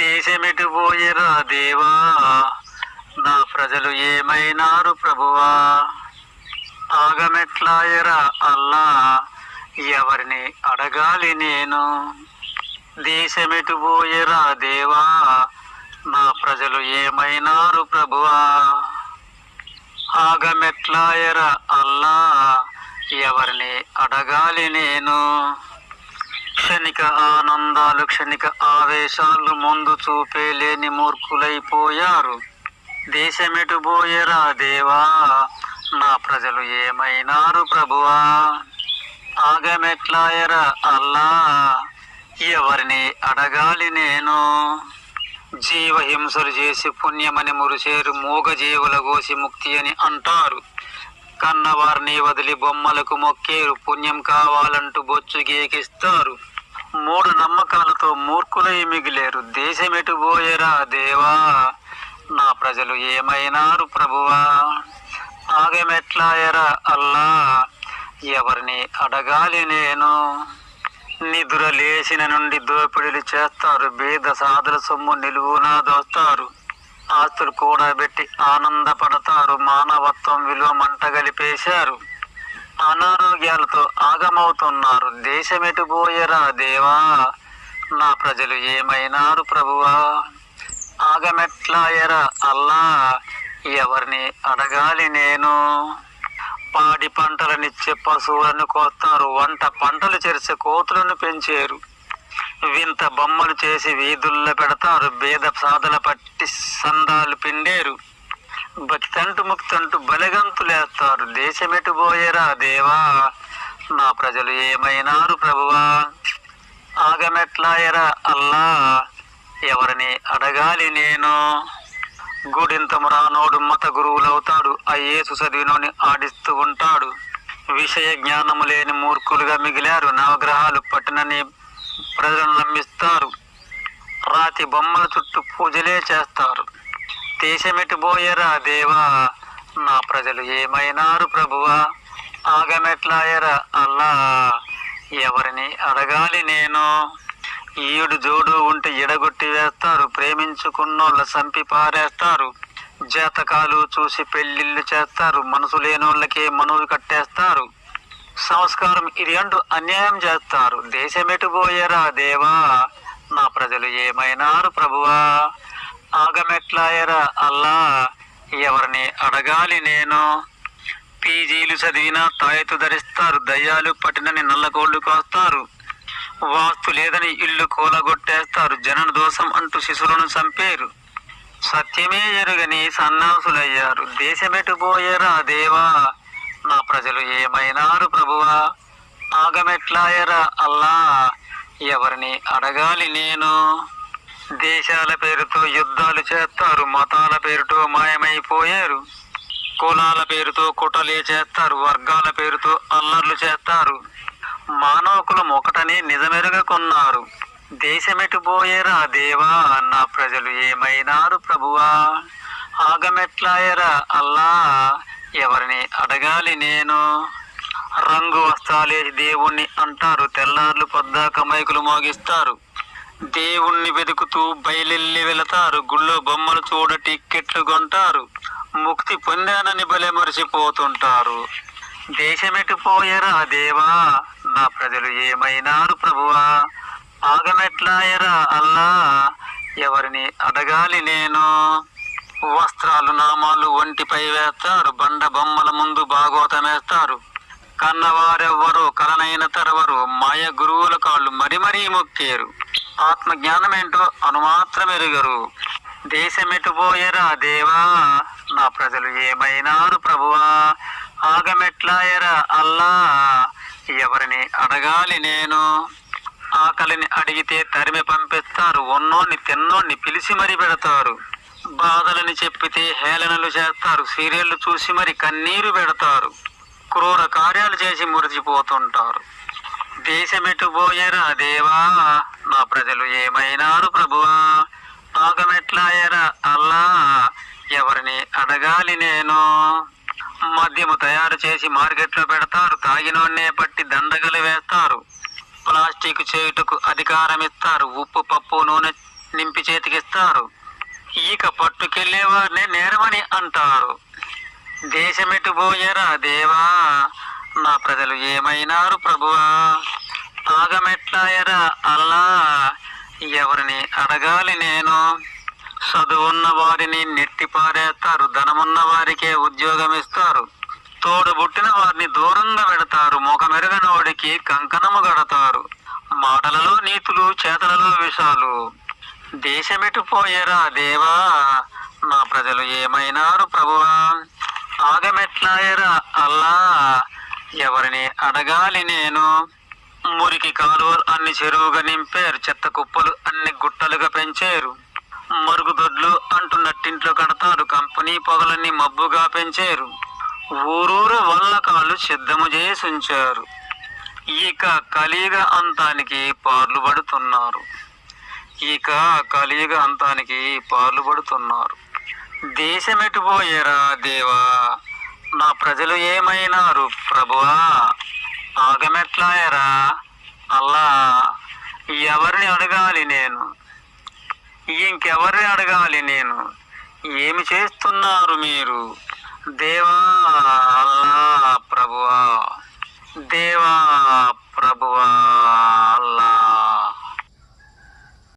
దేశమిటు పోయరా దేవా? నా ప్రజలు ఏమైనారు ప్రభువా? ఆగమెట్లాయరా అల్లా? ఎవరిని అడగాలి నేను? దేశమిటు పోయరా దేవా? నా ప్రజలు ఏమైనారు ప్రభువా? ఆగమెట్లాయరా అల్లా? ఎవరిని అడగాలి నేను? క్షణిక ఆనందాలు క్షణిక ఆవేశాలు ముందు చూపే లేని మూర్ఖులైపోయారు. దేశమెటు పోయేరా దేవా? నా ప్రజలు ఏమైనారు ప్రభువా? ఆగమెట్లాయరా అల్లా? ఎవరిని అడగాలి నేను? జీవహింసలు చేసి పుణ్యమని మురిసేరు మూగజీవుల గోసి ముక్తి అని అంటారు. కన్నవారిని వదిలి బొమ్మలకు మొక్కేరు పుణ్యం కావాలంటూ బొచ్చు గేకిస్తారు. మూడు నమ్మకాలతో మూర్ఖులై మిగిలేరు. దేశమెటు పోయేరా దేవా? నా ప్రజలు ఏమైనారు ప్రభువా? ఆగమెట్లాయరా అల్లా? ఎవరిని అడగాలి నేను? నిద్ర లేచిన నుండి దోపిడీలు చేస్తారు. బీద సాధుల సొమ్ము నిలువునా దోస్తారు. ఆస్తులు కూడబెట్టి ఆనందపడతారు. మానవత్వం విలువ మంటగలిపేశారు అనారోగ్యాలతో ఆగమవుతున్నారు. దేశమెటు పోయరా దేవా? నా ప్రజలు ఏమైనారు ప్రభువా? ఆగమెట్లాయరా అల్లా? ఎవరిని అడగాలి నేను? పాడి పంటలనిచ్చే పశువులను కోస్తారు. వంట పంటలు చేర్చే కోతులను పెంచారు. వింత బొమ్మలు చేసి వీధుల్లో పెడతారు. బీద సాధల పట్టి సందాలు పిండేరు. భక్తంటు ముక్తంటు బలగంతులేస్తారు. దేశమెటు పోయేరా దేవా? నా ప్రజలు ఏమైనారు ప్రభువా? ఆగమెట్లాయరా అల్లా? ఎవరిని అడగాలి నేను? గుడింతము రానోడు మత గురువులవుతాడు. అయ్యేసు చదివినోని ఆడిస్తూ ఉంటాడు. విషయ జ్ఞానము లేని మూర్ఖులుగా మిగిలారు. నవగ్రహాలు పట్టినని ప్రజలను నమ్మిస్తారు. రాతి బొమ్మల చుట్టూ పూజలే చేస్తారు. దేశమెటు దేవా? నా ప్రజలు ఏమైనారు ప్రభువా? ఆగమెట్లాయరా అల్లా? ఎవరిని అడగాలి నేను? ఈయుడు జోడు ఉంటే ఎడగొట్టి వేస్తారు ప్రేమించుకున్నోళ్ళ సంపి పారేస్తారు జాతకాలు చూసి పెళ్ళిళ్ళు చేస్తారు మనసు లేనోళ్ళకే మనువు కట్టేస్తారు. సంస్కారం ఇది అంటూ అన్యాయం చేస్తారు. దేశమెటుపోయారా దేవా? నా ప్రజలు ఏమైనారు ప్రభువా? ఆగమెట్లాయరా అల్లా? ఎవరిని అడగాలి నేను? పీజీలు చదివినా తాయెత్తు ధరిస్తారు దయ్యాలు పట్టినని నల్లగోళ్ళు కోస్తారు. వాస్తు లేదని ఇల్లు కూలగొట్టేస్తారు జనన దోషం అంటూ శిశువులను చంపేరు. సత్యమే ఎరుగని సన్నాసులయ్యారు. దేశమెటుపోయేరా దేవా? నా ప్రజలు ఏమైనారు ప్రభువా? ఆగమెట్లాయరా అల్లా? ఎవరిని అడగాలి నేను? దేశాల పేరుతో యుద్ధాలు చేస్తారు మతాల పేరుతో మాయమైపోయారు కులాల పేరుతో కుటలే చేస్తారు వర్గాల పేరుతో అల్లర్లు చేస్తారు. మానవకులం ఒకటని నిజమెరుగకున్నారు. దేశమెటుపోయేరా దేవా నా ప్రజలు ఏమైనారు ప్రభువా? ఆగమెట్లాయరా అల్లా? ఎవరిని అడగాలి నేను? రంగు వస్త్రాలే దేవుణ్ణి అంటారు తెల్లార్లు పద్దాక మైకులు మోగిస్తారు. దేవుణ్ణి వెతుకుతూ బయలెల్లి వెళతారు. గుళ్ళో బొమ్మలు చూడ టిక్కెట్లు కొంటారు. ముక్తి పొందానని బలే మరిచిపోతుంటారు. దేశమెటు పోయరా దేవా? నా ప్రజలు ఏమైనారు ప్రభువా? ఆగమెట్లాయరా అల్లా? ఎవరిని అడగాలి నేను? వస్త్రాలు నామాలు ఒంటిపై వేస్తారు. బండ బొమ్మల ముందు భాగోతమేస్తారు. కన్నవారెవ్వరు కలనైన తరవరు మాయ గురువుల కాళ్ళు మరి మరీ మొక్కేరు. ఆత్మ జ్ఞానమేంటో అనుమాత్రం ఎరుగరు దేవా? నా ప్రజలు ఏమైనారు ప్రభువా? ఆగమెట్లాయరా అల్లా? ఎవరిని అడగాలి నేను? ఆకలిని అడిగితే తరిమి పంపిస్తారు. ఉన్నోన్ని తిన్నోన్ని పిలిచి మరి పెడతారు. బాధలని చెప్పితే హేళనలు చేస్తారు. సీరియళ్ళు చూసి మరి కన్నీరు పెడతారు. క్రూర కార్యాలు చేసి మురిచిపోతుంటారు దేశమెట్టుపోయారా దేవా? నా ప్రజలు ఏమైనారు ప్రభువా? ఆగమెట్లాయరా అల్లా? ఎవరిని అడగాలి నేను? మద్యము తయారు చేసి మార్కెట్లో పెడతారు తాగినోన్నే పట్టి దండగలు వేస్తారు. ప్లాస్టిక్ చేయుటకు అధికారం ఇస్తారు ఉప్పు పప్పు నూనె నింపి చేతికిస్తారు. ఈక పట్టుకెళ్ళే వారిని నేరమని అంటారు. దేశమెటు పోయరా దేవా? నా ప్రజలు ఏమైనారు ప్రభువా? ఆగమెట్లాయరా అల్లా? ఎవరిని అడగాలి నేను? చదువున్న వారిని నెట్టిపారేస్తారు ధనమున్న వారికే ఉద్యోగం ఇస్తారు తోడుబుట్టిన వారిని దూరంగా పెడతారు ముఖమెరగనోడికి కంకణము గడతారు మాటలలో నీతులు చేతలలో విషాలు. దేశమెటు పోయేరా దేవా? నా ప్రజలు ఏమైనారు ప్రభువా? ఆగమెట్లాయరా? అల్లా ఎవరిని అడగాలి నేను? మురికి కాలువలు అన్ని చెరువుగా నింపారు చెత్త కుప్పలు అన్ని గుట్టలుగా పెంచారు. మరుగుదొడ్లు అంటూ నట్టింట్లో కడతారు కంపెనీ పొగలన్నీ మబ్బుగా పెంచారు. ఊరూరు వల్లకాళ్ళు సిద్ధము చేసి ఉంచారు ఇక కలియుగ అంతానికి పార్లు పడుతున్నారు. ఇక కలియుగ అంతానికి పార్లు పడుతున్నారు. దేశమెటు పోయేరా దేవా? ప్రజలు ఏమైనారు? ప్రభువా ఆగమెట్లాయరా? అల్లా ఎవరిని అడగాలి నేను? ఇంకెవరిని అడగాలి నేను? ఏమి చేస్తున్నారు మీరు? దేవా అల్లా ప్రభువా దేవా ప్రభువా.